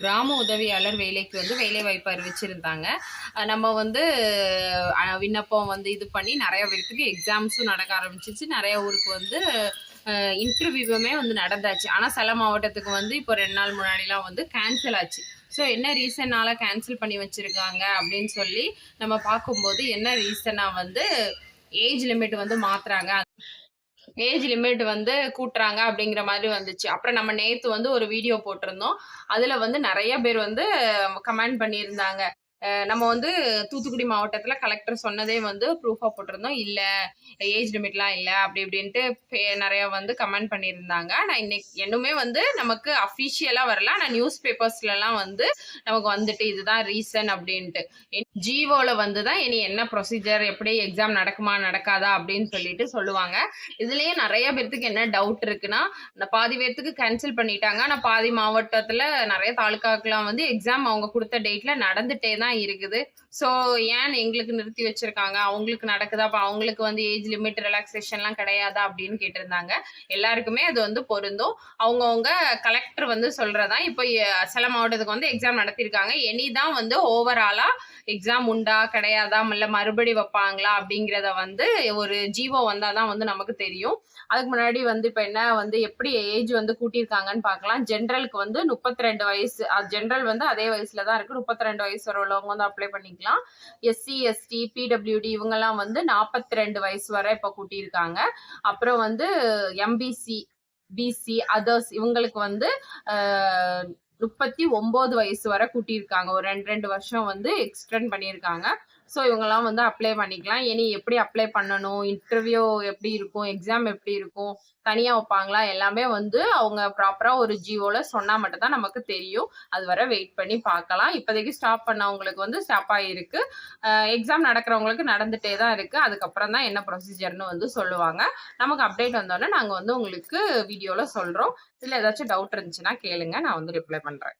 கிராம உதவியாளர் வேலைக்கு வந்து வேலை வாய்ப்பு அறிவிச்சிருந்தாங்க நம்ம வந்து விண்ணப்பம் வந்து இது பண்ணி நிறைய பேர்த்துக்கு எக்ஸாம்ஸும் நடக்க ஆரம்பிச்சிச்சு. நிறைய ஊருக்கு வந்து இன்டர்வியூவுமே வந்து நடந்தாச்சு. ஆனால் சில மாவட்டத்துக்கு வந்து இப்போ ரெண்டு நாள் முன்னாடிலாம் வந்து கேன்சல் ஆச்சு. ஸோ என்ன ரீசன்னால் கேன்சல் பண்ணி வச்சுருக்காங்க அப்படின்னு சொல்லி நம்ம பார்க்கும்போது என்ன ரீசனாக வந்து ஏஜ் லிமிட் வந்து மாற்றுறாங்க ஏஜ் லிமிட் வந்து கூட்டுறாங்க அப்படிங்கிற மாதிரி வந்துச்சு. அப்புறம் நம்ம நேத்து வந்து ஒரு வீடியோ போட்டிருந்தோம். அதுல வந்து நிறைய பேர் வந்து கமெண்ட் பண்ணியிருந்தாங்க. நம்ம வந்து தூத்துக்குடி மாவட்டத்தில் கலெக்டர் சொன்னதே வந்து ப்ரூஃபாக போட்டிருந்தோம். இல்லை ஏஜ் லிமிட்லாம் இல்லை அப்படி இப்படின்ட்டு பே- நிறைய வந்து கமெண்ட் பண்ணியிருந்தாங்க. நான் இன்னைக்கு இன்னுமே வந்து நமக்கு அஃபிஷியலாக வரல. ஆனால் நியூஸ் பேப்பர்ஸ்லலாம் வந்து நமக்கு வந்துட்டு இதுதான் ரீசன் அப்படின்ட்டு. ஜிவோல வந்து தான் இனி என்ன ப்ரொசீஜர் எப்படி எக்ஸாம் நடக்குமா நடக்காதா அப்படின்னு சொல்லிட்டு சொல்லுவாங்க. இதுலேயே நிறைய பேர்த்துக்கு என்ன டவுட் இருக்குன்னா இந்த பாதி பேர்த்துக்கு கேன்சல் பண்ணிட்டாங்க. ஆனால் பாதி மாவட்டத்தில் நிறைய தாலுக்காக்கெலாம் வந்து எக்ஸாம் அவங்க கொடுத்த டேட்டில் நடந்துட்டே தான் இருக்குது. ஸோ ஏன் எங்களுக்கு நிறுத்தி வச்சிருக்காங்க? அவங்களுக்கு நடக்குதா? அப்போ அவங்களுக்கு வந்து ஏஜ் லிமிட் ரிலாக்ஸேஷன்லாம் கிடையாதா அப்படின்னு கேட்டிருந்தாங்க. எல்லாருக்குமே அது வந்து பொருந்தும். அவங்கவுங்க கலெக்டர் வந்து சொல்றதா இப்போ சில மாவட்டத்துக்கு வந்து எக்ஸாம் நடத்தியிருக்காங்க. எனி தான் வந்து ஓவராலா எக்ஸாம் உண்டா கிடையாதா இல்லை மறுபடி வைப்பாங்களா அப்படிங்கிறத வந்து ஒரு ஜீவோ வந்தால் தான் வந்து நமக்கு தெரியும். அதுக்கு முன்னாடி வந்து இப்போ என்ன வந்து எப்படி ஏஜ் வந்து கூட்டியிருக்காங்கன்னு பார்க்கலாம். ஜென்ரலுக்கு வந்து முப்பத்தி ரெண்டு வயசு ஜென்ரல் வந்து அதே வயசுல தான் இருக்கு. முப்பத்தி ரெண்டு வயசு வரை உள்ளவங்க வந்து அப்ளை பண்ணிக்கலாம். எஸ்சி எஸ்டி பிடபிள்யூடி இவங்கெல்லாம் வந்து நாற்பத்தி ரெண்டு வயசு வரை இப்போ கூட்டியிருக்காங்க. அப்புறம் வந்து எம்பிசி பிசி அதர்ஸ் இவங்களுக்கு வந்து ஆஹ், முப்பத்தி ஒன்பது வயசு வரை கூட்டியிருக்காங்க. ஒரு ரெண்டு ரெண்டு வருஷம் வந்து எக்ஸ்டெண்ட் பண்ணியிருக்காங்க. ஸோ இவங்கெல்லாம் வந்து அப்ளை பண்ணிக்கலாம். இனி எப்படி அப்ளை பண்ணணும்? இன்டர்வியூ எப்படி இருக்கும்? எக்ஸாம் எப்படி இருக்கும்? தனியாக வைப்பாங்களா? எல்லாமே வந்து அவங்க ப்ராப்பராக ஒரு ஜியோவில் சொன்னால் மட்டும்தான் நமக்கு தெரியும். அது வர வெயிட் பண்ணி பார்க்கலாம். இப்போதைக்கு ஸ்டாப் பண்ணவங்களுக்கு வந்து ஸ்டாப் ஆகிருக்கு எக்ஸாம் நடக்கிறவங்களுக்கு நடந்துகிட்டே தான் இருக்குது அதுக்கப்புறம் தான் என்ன ப்ரொசீஜர்னு வந்து சொல்லுவாங்க. நமக்கு அப்டேட் வந்தோடனே நாங்கள் வந்து உங்களுக்கு வீடியோவில் சொல்கிறோம் இதில் ஏதாச்சும் டவுட் இருந்துச்சுன்னா கேளுங்க. நான் வந்து ரிப்ளை பண்ணுறேன்